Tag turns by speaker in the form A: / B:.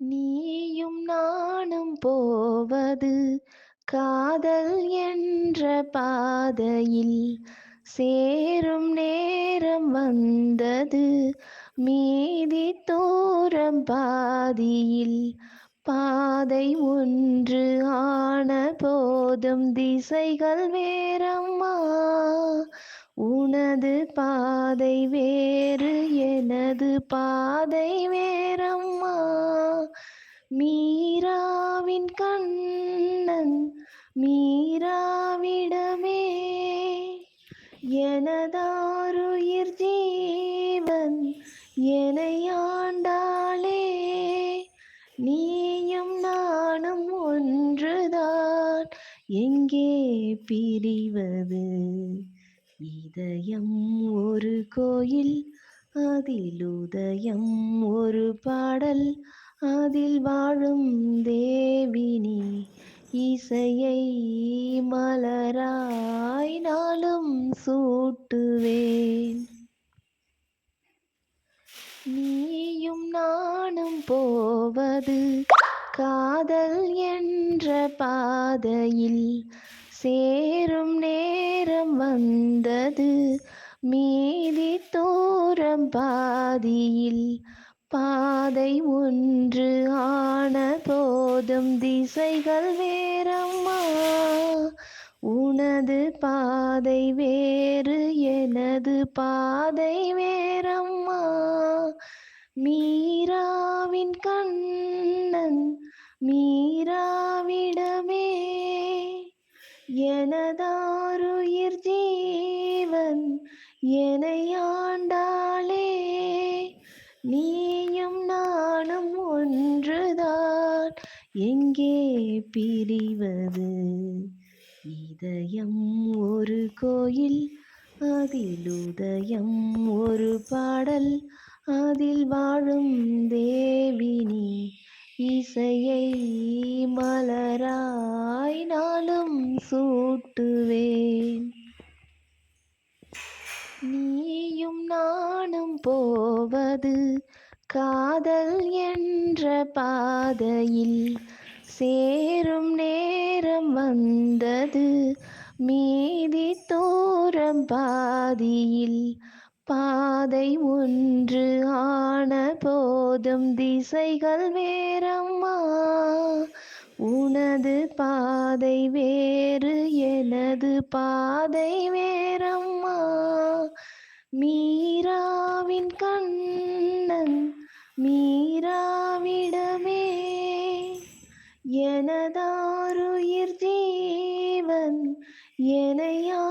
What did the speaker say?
A: நீயும் நானும் போவது காதல் என்ற பாதையில். சேரும் நேரம் வந்தது மீதி தூரம் பாதியில். பாதை ஒன்று ஆன போதும் திசைகள் வேறம்மா. உனது பாதை வேறு எனது பாதை வேறம்மா மீராவின் கண்ணன் மீராவிடமே. எனதாருயிர் ஜீவன் எனையாண்டாளே. நீயும் நானும் ஒன்றுதான். எங்கே பிரிவது? இதயம் ஒரு கோயில் அதில் உதயம் ஒரு பாடல். அதில் வாழும் தேவினி இசையை மலராய் நாளும் சூட்டுவேன். நீயும் நானும் போவது காதல் என்ற பாதையில். சேரும் நேரம் வந்தது மீதி தூரம் பாதியில். பாதை ஒன்று ஆன போதும் திசைகள் வேறம்மா. உனது பாதை வேறு எனது பாதை வேறம்மா. மீராவின் கண்ணன் மீராவிடமே. எனதாருயிர் ஜீவன் எனையா எங்கே பிரிவது? இதயம் ஒரு கோயில் அதில் உதயம் ஒரு பாடல் அதில் வாழும் தேவினி இசையை மலராய் நாளும் சூட்டுவேன். நீயும் நானும் போவது காதல் என்ற பாதையில் சேரும் நேரம் வந்தது. மீதி தூரம் பாதியில் பாதை ஒன்று ஆன போதும் திசைகள் வேறம்மா. உனது பாதை வேறு எனது பாதை வேறம்மா. மீராவின் கண்ணன் எனதாருயிர் ஜீவன் எனையாண்டா